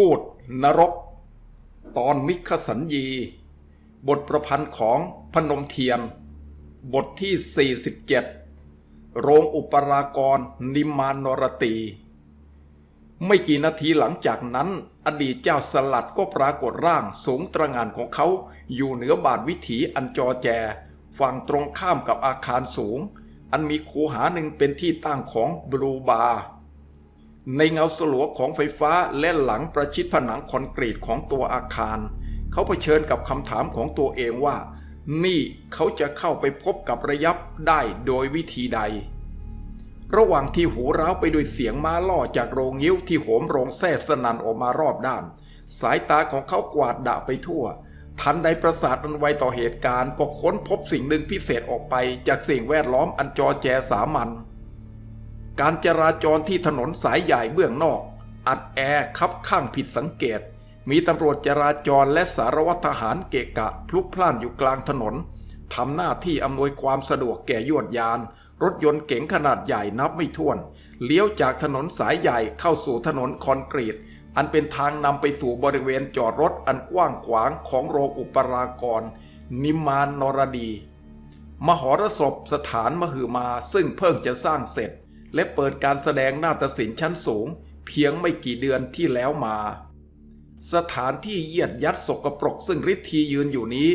ทูตนรก ตอนมิคสัญญี บทประพันธ์ของพนมเทียน บทที่ 47 โรงอุปรากรนิมานนรตี ไม่กี่นาทีหลังจากนั้น อดีตเจ้าสลัดก็ปรากฏร่างสูงตระงานของเขาอยู่เหนือบาทวิถีอันจอแจ ฝั่งตรงข้ามกับอาคารสูง อันมีคูหาหนึ่งเป็นที่ตั้งของบลูบาร์ ในเงาสลัวของไฟฟ้าและหลังประชิดผนังคอนกรีตของตัวอาคาร เขาเผชิญกับคำถามของตัวเองว่า นี่เขาจะเข้าไปพบกับระยับได้โดยวิธีใด ระหว่างที่หูร้าวไปด้วยเสียงม้าล่อจากโรงยิ้วที่โหมโรงแซ่สนันออกมารอบด้าน สายตาของเขากวาดดะไปทั่ว ทันใดประสาทอันไวต่อเหตุการณ์ก็ค้นพบสิ่งหนึ่งพิเศษออกไปจากสิ่งแวดล้อมอันจอแจสามัญ การจราจรที่ถนนสายใหญ่เบื้องนอก อัดแอร์คับข้างผิดสังเกต มีตำรวจจราจรและสารวัตรทหารเกะกะพลุกพล่านอยู่กลางถนนทำหน้าที่อำนวยความสะดวกแก่ยวดยาน รถยนต์เก๋งขนาดใหญ่นับไม่ถ้วน เลี้ยวจากถนนสายใหญ่เข้าสู่ถนนคอนกรีต อันเป็นทางนำไปสู่บริเวณจอดรถอันกว้างขวางของโรงอุปรากร นิมานนรดี มหรสพสถานมหือมาซึ่งเพิ่งจะสร้างเสร็จ และเปิดการแสดงนาฏศิลป์ชั้นสูง เพียงไม่กี่เดือนที่แล้วมา สถานที่เยียดยัดสกปรกซึ่งฤทธียืนอยู่นี้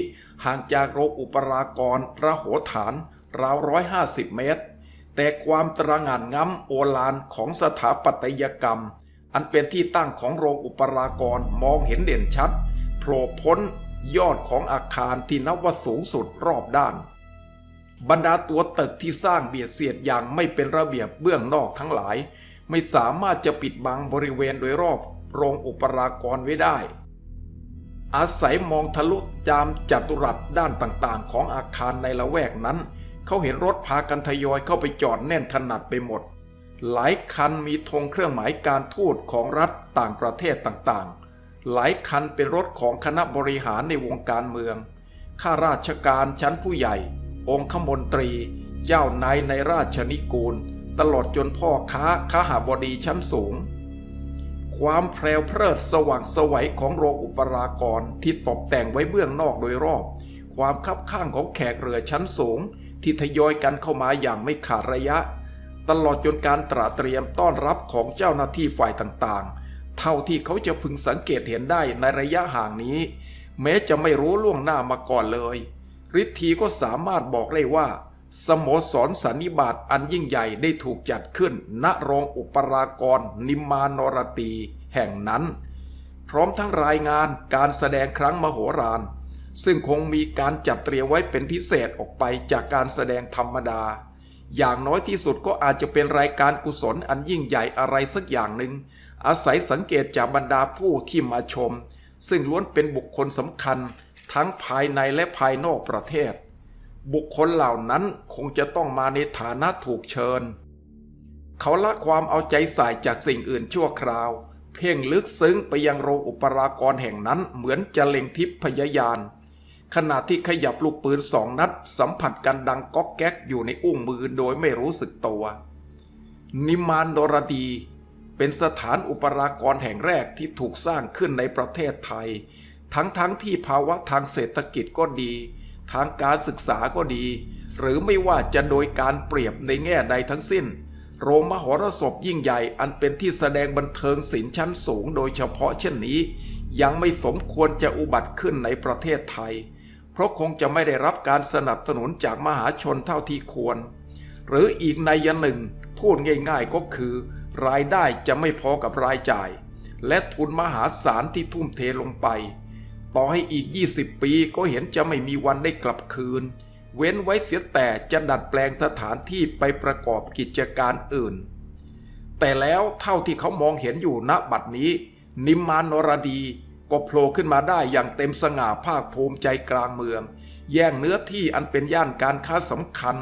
ห่างจากโรงอุปรากรระโหฐาน ราวร้อยห้าสิบเมตร แต่ความตระหง่านง้ำโอฬารของสถาปัตยกรรม อันเป็นที่ตั้งของโรงอุปรากรมองเห็นเด่นชัดโผล่พ้นยอดของอาคารที่นับว่าสูงสุดรอบด้าน บรรดาตัวตึกที่สร้างเบียดเสียดอย่างไม่เป็นระเบียบเบื้องนอกทั้งหลาย ไม่สามารถจะปิดบังบริเวณโดยรอบโรงอุปรากรไว้ได้ อาศัยมองทะลุจามจัตุรัสด้านต่างๆ ของอาคารในละแวกนั้น เขาเห็นรถพากันทยอยเข้าไปจอดแน่นขนาดไปหมด หลายคันมีธงเครื่องหมายการทูตของรัฐต่างประเทศต่างๆ หลายคันเป็นรถของคณะบริหารในวงการเมืองข้าราชการชั้นผู้ใหญ่ องคมนตรี เจ้านายในราชนิกูล ตลอดจนพ่อค้าข้าหาบดีชั้นสูง ความแพรวเพริดสว่างสวัยของโรงอุปรากรที่ตกแต่งไว้เบื้องนอกโดยรอบ ความคับข้างของแขกเรือชั้นสูง ที่ทยอยกันเข้ามาอย่างไม่ขาดระยะ ตลอดจนการตระเตรียมต้อนรับของเจ้าหน้าที่ฝ่ายต่างๆ เท่าที่เขาจะพึงสังเกตเห็นได้ในระยะห่างนี้ แม้จะไม่รู้ล่วงหน้ามาก่อนเลย ฤทธีก็สามารถบอกได้ว่า สโมสรสันนิบาตอันยิ่งใหญ่ได้ถูกจัดขึ้น ณโรงอุปรากรนิมมานรตีแห่งนั้น พร้อมทั้งรายงานการแสดงครั้งมโหฬารซึ่งคงมีการจัดเตรียมไว้เป็นพิเศษออกไปจากการแสดงธรรมดา อย่างน้อยที่สุดก็อาจจะเป็นรายการกุศลอันยิ่งใหญ่อะไรสักอย่างหนึ่ง อาศัยสังเกตจากบรรดาผู้ที่มาชม ซึ่งล้วนเป็นบุคคลสำคัญ ทั้งภายในและภายนอกประเทศ บุคคลเหล่านั้นคงจะต้องมาในฐานะถูกเชิญ เขาละความเอาใจใส่จากสิ่งอื่นชั่วคราว เพ่งลึกซึ้งไปยังโรงอุปรากรแห่งนั้นเหมือนจะเล็งทิพพยายาน ขณะที่ขยับลูกปืนสองนัด สัมผัสกันดังก๊อกแก๊กอยู่ในอุ้งมือโดยไม่รู้สึกตัว นิมานโดรดีเป็นสถานอุปรากรแห่งแรกที่ถูกสร้างขึ้นในประเทศไทย ทั้งๆทที่ภาวะทางเศรษฐกิจก็ดี ทางการศึกษาก็ดี หรือไม่ว่าจะโดยการเปรียบในแง่ใดทั้งสิ้น โรงมหรสพยิ่งใหญ่อันเป็นที่แสดงบันเทิงศิลป์ชั้นสูงโดยเฉพาะเช่นนี้ ยังไม่สมควรจะอุบัติขึ้นในประเทศไทย เพราะคงจะไม่ได้รับการสนับสนุนจากมหาชนเท่าที่ควร หรืออีกในยะหนึ่งพูดง่าย ๆก็คือ รายได้จะไม่พอกับรายจ่าย และทุนมหาศาลที่ทุ่มเทลงไป ต่อให้อีก 20 ปีก็เห็นจะไม่มีวันได้กลับคืน เว้นไว้เสียแต่จะดัดแปลงสถานที่ไปประกอบกิจการอื่น แต่แล้วเท่าที่เขามองเห็นอยู่ณบัดนี้ นิมมานรดีก็โผล่ขึ้นมาได้อย่างเต็มสง่าภาคภูมิใจกลางเมือง แย่งเนื้อที่อันเป็นย่านการค้าสำคัญ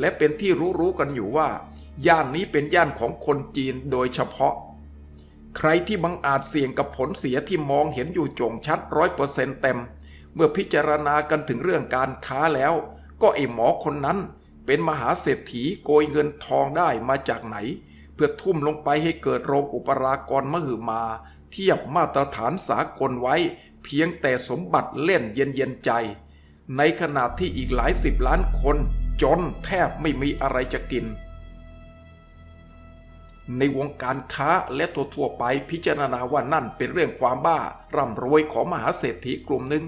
และเป็นที่รู้ๆกันอยู่ว่า ย่านนี้เป็นย่านของคนจีนโดยเฉพาะ ใครที่บังอาจเสี่ยงกับผลเสียที่มองเห็นอยู่จงชัดร้อยเปอร์เซ็นต์เต็ม เมื่อพิจารณากันถึงเรื่องการค้าแล้ว ก็ไอหมอคนนั้น เป็นมหาเศรษฐีโกยเงินทองได้มาจากไหน เพื่อทุ่มลงไปให้เกิดโรงอุปรากรมหึมา เทียบมาตรฐานสากลไว้ เพียงแต่สมบัติเล่นเย็นเย็นใจ ในขณะที่อีกหลายสิบล้านคน จนแทบไม่มีอะไรจะกิน ในวงการค้าและตัวทั่วไปพิจารณาว่านั่นเป็นเรื่องความบ้า ร่ำรวยของมหาเศรษฐีกลุ่มหนึ่ง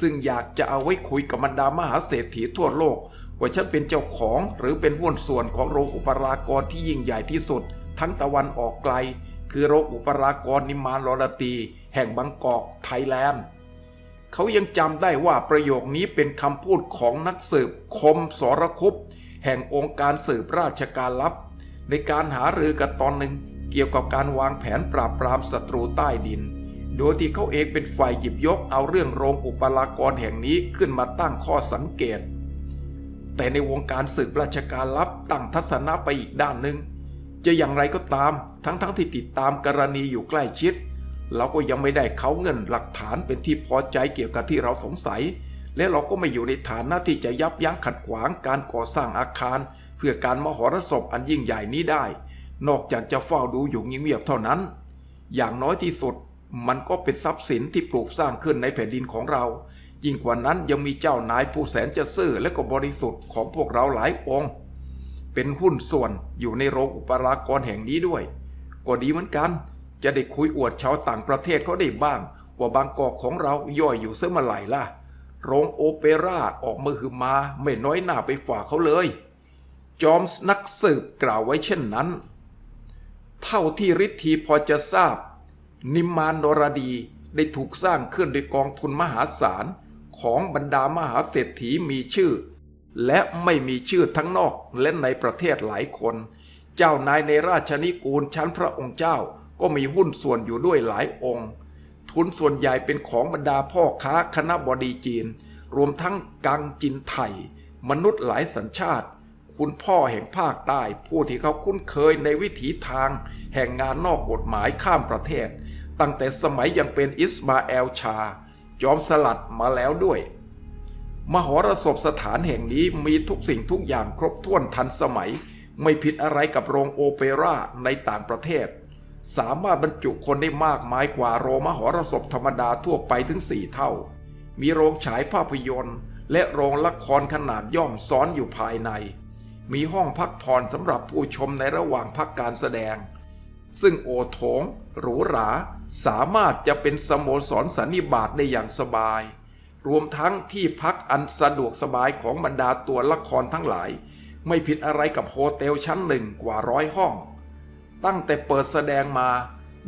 ซึ่งอยากจะเอาไว้คุยกับบรรดามหาเศรษฐีทั่วโลก ว่าฉันเป็นเจ้าของหรือเป็นหุ้นส่วนของโรงอุปรากรที่ยิ่งใหญ่ที่สุด ทั้งตะวันออกไกล คือโรงอุปรากรนิมานลอรตี แห่งบางกอกไทยแลนด์เขายังจำได้ว่าประโยคนี้เป็นคำพูดของนักสืบคมสรคุปแห่งองค์การสืบราชการลับ ในการหารือกันตอนหนึ่งเกี่ยวกับการวางแผนปราบปรามศัตรูใต้ดิน โดยที่เขาเองเป็นฝ่ายหยิบยกเอาเรื่องโรงอุปรากรแห่งนี้ขึ้นมาตั้งข้อสังเกต แต่ในวงการสืบราชการลับตั้งทัศนะไปอีกด้านหนึ่งจะอย่างไรก็ตามทั้งๆทที่ติดตามกรณีอยู่ใกล้ชิด เราก็ยังไม่ได้เขาเงินหลักฐานเป็นที่พอใจเกี่ยวกับที่เราสงสัย และเราก็ไม่อยู่ในฐานะที่จะยับยั้งขัดขวางการก่อสร้างอาคาร เพื่อการมหรสพอันยิ่งใหญ่นี้ได้ นอกจากจะเฝ้าดูอยู่เงียบๆเท่านั้น อย่างน้อยที่สุดมันก็เป็นทรัพย์สินที่ปลูกสร้างขึ้นในแผ่นดินของเรา ยิ่งกว่านั้นยังมีเจ้านายผู้แสนจะซื่อและก็บริสุทธิ์ของพวกเราหลายองค์ เป็นหุ้นส่วนอยู่ในโรงอุปรากรแห่งนี้ด้วย ก็ดีเหมือนกัน จะได้คุยอวดชาวต่างประเทศเขาได้บ้าง ว่าบางกอกของเราย่อยอยู่เสมอไหร่ล่ะ โรงโอเปร่าออกมือหือมาไม่น้อยหน้าไปฝ่าเขาเลย จอมสนักสืบกล่าวไว้เช่นนั้น เท่าที่ฤทธีพอจะทราบ นิมมานนรดีได้ถูกสร้างขึ้นโดยกองทุนมหาศาลของบรรดามหาเศรษฐีมีชื่อ และไม่มีชื่อทั้งนอกและในประเทศหลายคน เจ้านายในราชนิกูลชั้นพระองค์เจ้าก็มีหุ้นส่วนอยู่ด้วยหลายองค์ ทุนส่วนใหญ่เป็นของบรรดาพ่อค้าคณะบดีจีน รวมทั้งกังจินไทย มนุษย์หลายสัญชาติ คุณพ่อแห่งภาคใต้ ผู้ที่เขาคุ้นเคยในวิถีทาง แห่งงานนอกกฎหมายข้ามประเทศ ตั้งแต่สมัยยังเป็นอิสมาเอลชา จอมสลัดมาแล้วด้วย มหรสพสถานแห่งนี้มีทุกสิ่งทุกอย่างครบถ้วนทันสมัย ไม่ผิดอะไรกับโรงโอเปร่าในต่างประเทศ สามารถบรรจุคนได้มากมายกว่าโรงมหรสพธรรมดาทั่วไปถึงสี่เท่า มีโรงฉายภาพยนตร์ และโรงละครขนาดย่อมซ้อนอยู่ภายใน มีห้องพักผ่อนสำหรับผู้ชมในระหว่างพักการแสดง ซึ่งโอโถงหรูหรา สามารถจะเป็นสโมสรสันนิบาตได้อย่างสบาย รวมทั้งที่พักอันสะดวกสบายของบรรดาตัวละครทั้งหลาย ไม่ผิดอะไรกับโฮเทลชั้นหนึ่งกว่าร้อยห้อง ตั้งแต่เปิดแสดงมา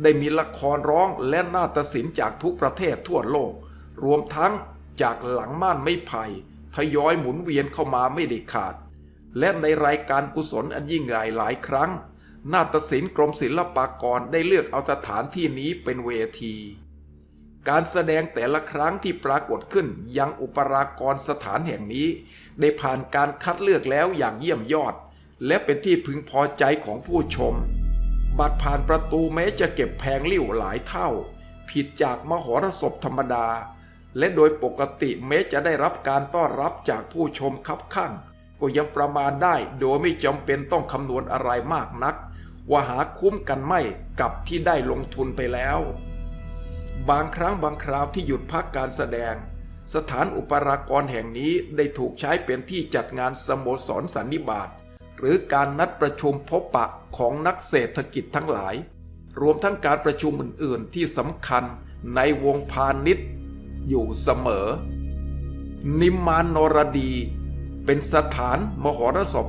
ได้มีละครร้องและนาฏศิลป์จากทุกประเทศทั่วโลก รวมทั้งจากหลังม่านไม้ไผ่ทยอยหมุนเวียนเข้ามาไม่ได้ขาด และในรายการกุศลอันยิ่งใหญ่หลายครั้ง นาฏศิลป์กรมศิลปากรได้เลือกเอาสถานที่นี้เป็นเวที การแสดงแต่ละครั้งที่ปรากฏขึ้นยังอุปรากรสถานแห่งนี้ ได้ผ่านการคัดเลือกแล้วอย่างเยี่ยมยอด และเป็นที่พึงพอใจของผู้ชม บัตรผ่านประตูแม้จะเก็บแพงลิ่วหลายเท่า ผิดจากมหรสพธรรมดา และโดยปกติแม้จะได้รับการต้อนรับจากผู้ชมคับข้าง ก็ยังประมาณได้โดยไม่จำเป็นต้องคำนวณอะไรมากนัก ว่าหาคุ้มกันไม่กับที่ได้ลงทุนไปแล้ว บางครั้งบางคราวที่หยุดพักการแสดง สถานอุปรากรแห่งนี้ได้ถูกใช้เป็นที่จัดงานสโมสรสันนิบาตหรือการนัดประชุมพบปะของนักเศรษฐกิจทั้งหลาย รวมทั้งการประชุมอื่น ๆ ที่สำคัญในวงพาณิชย์อยู่เสมอ นิมมานนรดี เป็นสถานมหรสพ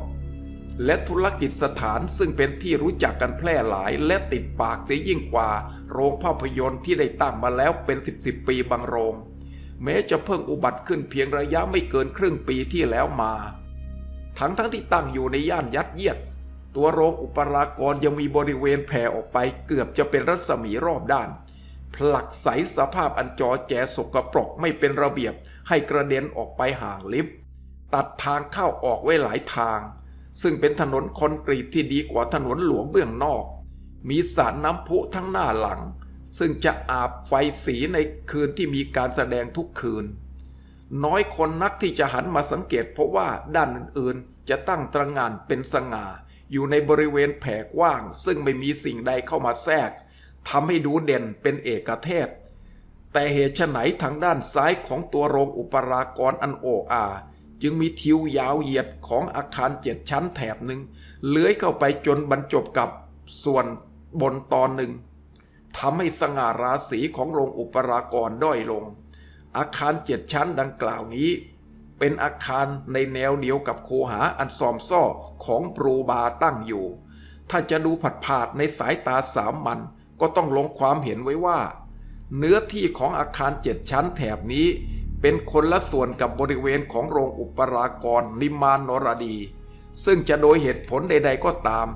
และธุรกิจสถานซึ่งเป็นที่รู้จักกันแพร่หลายและติดปากเสียยิ่งกว่า โรงภาพยนตร์ที่ได้ตั้งมาแล้วเป็นสิบสิบปีบางโรง แม้จะเพิ่งอุบัติขึ้นเพียงระยะไม่เกินครึ่งปีที่แล้วมา ทั้งทั้งที่ตั้งอยู่ในย่านยัดเยียด ตัวโรงอุปรากรยังมีบริเวณแผ่ออกไปเกือบจะเป็นรัศมีรอบด้านผลักใสสภาพอันจอแจสกปรกไม่เป็นระเบียบให้กระเด็นออกไปห่างลิฟต์ ตัดทางเข้าออกไว้หลายทาง ซึ่งเป็นถนนคอนกรีตที่ดีกว่าถนนหลวงเบื้องนอก มีสระน้ำพุทั้งหน้าหลัง ซึ่งจะอาบไฟสีในคืนที่มีการแสดงทุกคืน น้อยคนนักที่จะหันมาสังเกตเพราะว่าด้านอื่นๆ จะตั้งตระงานเป็นสง่า อยู่ในบริเวณแผ่กว้าง ซึ่งไม่มีสิ่งใดเข้ามาแทรกทำให้ดูเด่นเป็นเอกเทศ แต่เหตุไฉนทางด้านซ้ายของตัวโรงอุปรากรอันโออา จึงมีทิวยาวเหยียดของอาคารเจ็ดชั้นแถบหนึ่งเลื้อยเข้าไปจนบรรจบกับส่วนบนตอนหนึ่งทำให้สง่าราศีของโรงอุปรากรด้อยลง อาคารเจ็ดชั้นดังกล่าวนี้ เป็นอาคารในแนวเดียวกับโคหาอันซอมซ่อของปรูบาตั้งอยู่ ถ้าจะดูผัดผาดในสายตาสามมันก็ต้องลงความเห็นไว้ว่า เนื้อที่ของอาคารเจ็ดชั้นแถบนี้ เป็นคนละส่วนกับบริเวณของโรงอุปรากรนิมานนรดี ซึ่งจะโดยเหตุผลใด ๆก็ตาม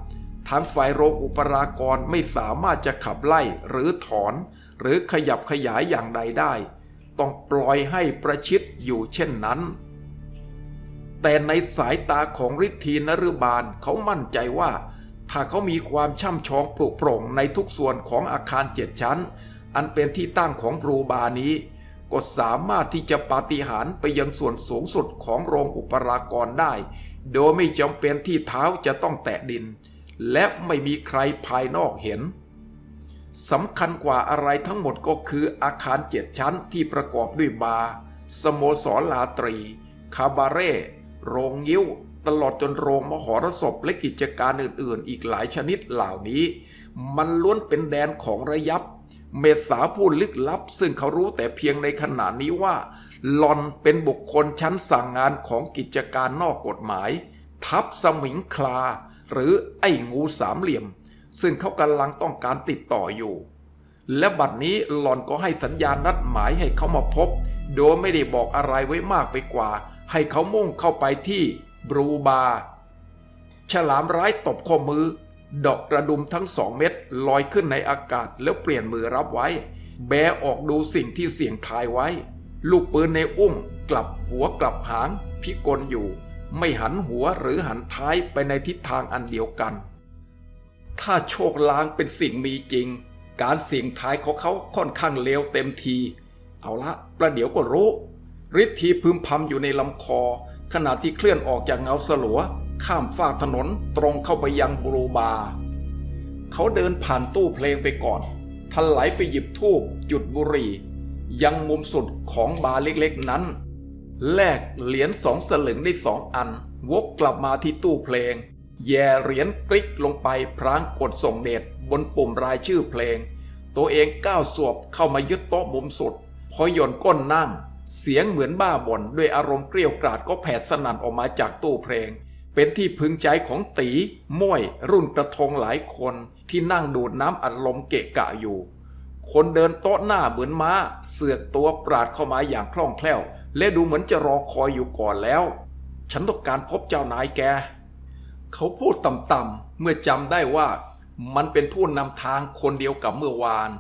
ทางฝ่ายโรงอุปรากรไม่สามารถจะขับไล่หรือถอน หรือขยับขยายอย่างใดได้ ต้องปล่อยให้ประชิดอยู่เช่นนั้น แต่ในสายตาของฤทธีนฤบาลเขามั่นใจว่า ถ้าเขามีความช่ำชองปลุกโปร่งในทุกส่วนของอาคารเจ็ดชั้น อันเป็นที่ตั้งของปรูบานี้ ก็สามารถที่จะปาฏิหาริย์ไปยังส่วนสูงสุดของโรงอุปรากรได้ โดยไม่จำเป็นที่เท้าจะต้องแตะดิน และไม่มีใครภายนอกเห็นสำคัญกว่าอะไรทั้งหมดก็คืออาคารเจ็ดชั้นที่ประกอบด้วยบาร์สโมสรลาตรี คาบาเร่ โรงยิ้ว ตลอดจนโรงมหรสพและกิจการอื่นๆ อีกหลายชนิดเหล่านี้ มันล้วนเป็นแดนของระยับ เมษาผู้ลึกลับ ซึ่งเขารู้แต่เพียงในขณะนี้ว่าหลอนเป็นบุคคลชั้นสั่งงานของกิจการนอกกฎหมาย ทับสมิงคลา หรือไอ้งูสามเหลี่ยม ซึ่งเขากำลังต้องการติดต่ออยู่ และบัดนี้หลอนก็ให้สัญญาณนัดหมายให้เขามาพบ โดยไม่ได้บอกอะไรไว้มากไปกว่า ให้เขามุ่งเข้าไปที่บรูบาฉลามร้ายตบข้อมือ ดอกกระดุมทั้งสองเม็ดลอยขึ้นในอากาศแล้วเปลี่ยนมือรับไว้ แบออกดูสิ่งที่เสี่ยงทายไว้ ลูกปืนในอุ้งกลับหัวกลับหางพิกลอยู่ ไม่หันหัวหรือหันท้ายไปในทิศทางอันเดียวกัน ถ้าโชคลางเป็นสิ่งมีจริง การเสี่ยงทายของเขาค่อนข้างเลวเต็มที เอาละประเดี๋ยวก็รู้ฤทธีพึมพำอยู่ในลำคอขณะที่เคลื่อนออกจากเงาสลัว ข้ามฟากถนนตรงเข้าไปยังบรูบา เขาเดินผ่านตู้เพลงไปก่อนทันไหลไปหยิบทูบจุดบุหรี่ ยังมุมสุดของบาร์เล็กๆนั้น แลกเหรียญสองสลึงได้สองอัน วกกลับมาที่ตู้เพลง แย่เหรียญกลิกลงไปพรางกดส่งเดชบนปุ่มรายชื่อเพลง ตัวเองก้าวสวบเข้ามายึดโต๊ะมุมสุด พอย่นก้นนั่ง เสียงเหมือนบ้าบ่นด้วยอารมณ์เกลียวกราดก็แผดสนั่นออกมาจากตู้เพลง เป็นที่พึงใจของตีม้วยรุ่นกระทงหลายคนที่นั่งดูดน้ำอัดลมเกะกะอยู่ คนเดินโต๊ะหน้าเหมือนม้า เสือกตัวปราดเข้ามาอย่างคล่องแคล่ว และดูเหมือนจะรอคอยอยู่ก่อนแล้ว ฉันต้องการพบเจ้านายแก เขาพูดต่ำๆเมื่อจำได้ว่า มันเป็นผู้นำทางคนเดียวกับเมื่อวาน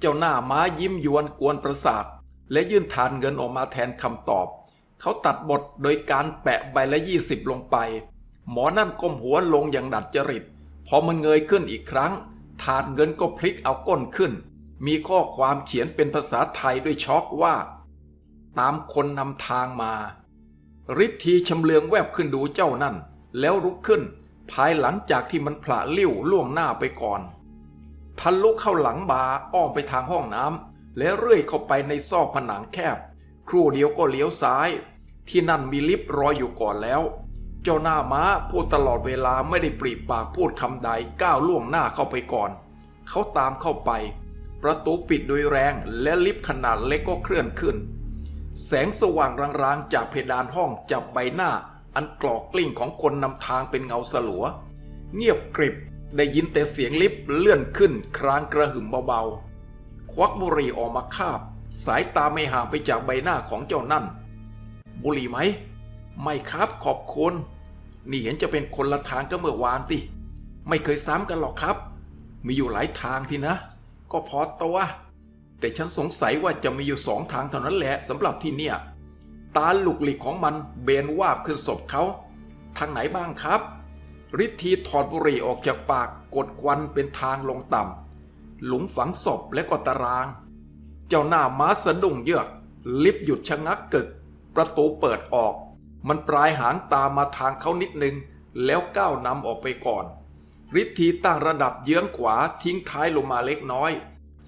เจ้าหน้าม้ายิ้มยวนกวนประสาท และยื่นทานเงินออกมาแทนคำตอบ เขาตัดบทโดยการแปะใบละยี่สิบลงไป หมอนั่นก้มหัวลงอย่างดัดจริต พอมันเงยขึ้นอีกครั้ง ถาดเงินก็พลิกเอาก้นขึ้น มีข้อความเขียนเป็นภาษาไทยด้วยช็อกว่า ตามคนนำทางมาฤทธีชำเลืองแวบขึ้นดูเจ้านั่น แล้วลุกขึ้น ภายหลังจากที่มันผละลิ้วล่วงหน้าไปก่อนทันลุกเข้าหลังบาอ้อมไปทางห้องน้ำและเรื่อยเข้าไปในซอกผนังแคบ ครู่เดียวก็เลี้ยวซ้าย ที่นั่นมีลิฟต์รออยู่ก่อนแล้ว เจ้าหน้าม้าพูดตลอดเวลาไม่ได้ปรีปากพูดคำใดก้าวล่วงหน้าเข้าไปก่อน เขาตามเข้าไป ประตูปิดโดยแรงและลิฟต์ขนาดเล็กก็เคลื่อนขึ้น แสงสว่างรางๆจากเพดานห้องจับใบหน้า อันกรอกกลิ้งของคนนำทางเป็นเงาสลัว เงียบกริบได้ยินแต่เสียงลิฟต์เลื่อนขึ้นครางกระหึ่มเบาๆ ควักบุหรี่ออกมาคาบ สายตาไม่ห่างไปจากใบหน้าของเจ้านั่น บุหรี่ไหม ไม่ครับขอบคุณ นี่เห็นจะเป็นคนละทางก็เมื่อวานสิไม่เคยซ้ำกันหรอกครับ มีอยู่หลายทางทีนะ ก็พอตัวแต่ฉันสงสัยว่าจะมีอยู่สองทางเท่านั้นแหละสำหรับที่เนี่ย ตาหลุกหลีกของมันเบนวาบขึ้นศพเขา ทางไหนบ้างครับฤทธีถอดบุหรี่ออกจากปากกดควันเป็นทางลงต่ำหลุมฝังศพและก็ตาราง เจ้าหน้าม้าสะดุ้งเยือก ลิฟต์หยุดชะงักกึก ประตูเปิดออก มันปลายหางตามมาทางเขานิดนึง แล้วก้าวนำออกไปก่อนฤทธีตั้งระดับเยื้องขวาทิ้งท้ายลงมาเล็กน้อย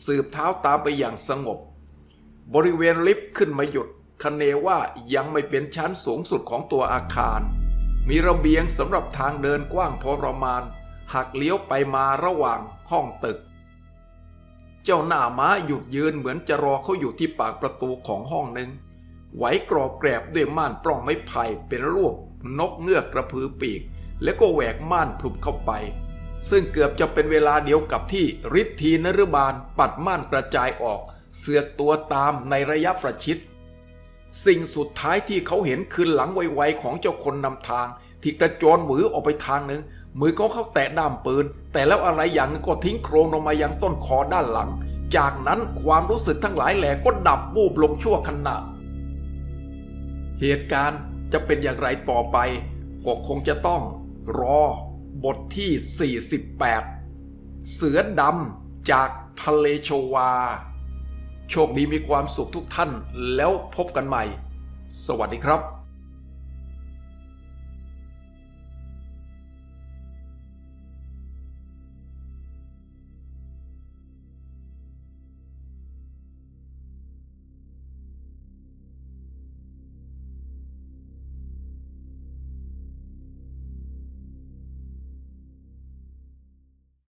สืบเท้าตามไปอย่างสงบ บริเวณลิฟต์ขึ้นมาหยุดคเนว่ายังไม่เป็นชั้นสูงสุดของตัวอาคาร มีระเบียงสำหรับทางเดินกว้างพอประมาณ หักเลี้ยวไปมาระหว่างห้องตึก เจ้าหน้าม้าหยุดยืนเหมือนจะรอเขาอยู่ที่ปากประตูของห้องหนึ่ง ไหวกรอบแกรบด้วยม่านปล้องไม้ไผ่เป็นรูปนกเงือกกระพือปีก แล้วก็แหวกม่านพลุบเข้าไป ซึ่งเกือบจะเป็นเวลาเดียวกับที่ฤทธีนรบาลปัดม่านกระจายออก เสือกตัวตามในระยะประชิด สิ่งสุดท้ายที่เขาเห็นคือหลังไวๆของเจ้าคนนำทาง ที่กระโจนหวือออกไปทางหนึ่งมือเขาเข้าแตะด้ามปืน แต่แล้วอะไรอย่างหนึงก็ทิ้งโครงลงมายังต้นคอด้านหลัง จากนั้นความรู้สึกทั้งหลายแหล่ก็ดับบูบลงชั่วขณะ เหตุการณ์จะเป็นอย่างไรต่อไปก็คงจะต้องรอบทที่ 48 เสือดำจากทะเลโชวา โชคดีมีความสุขทุกท่านแล้วพบกันใหม่ สวัสดีครับ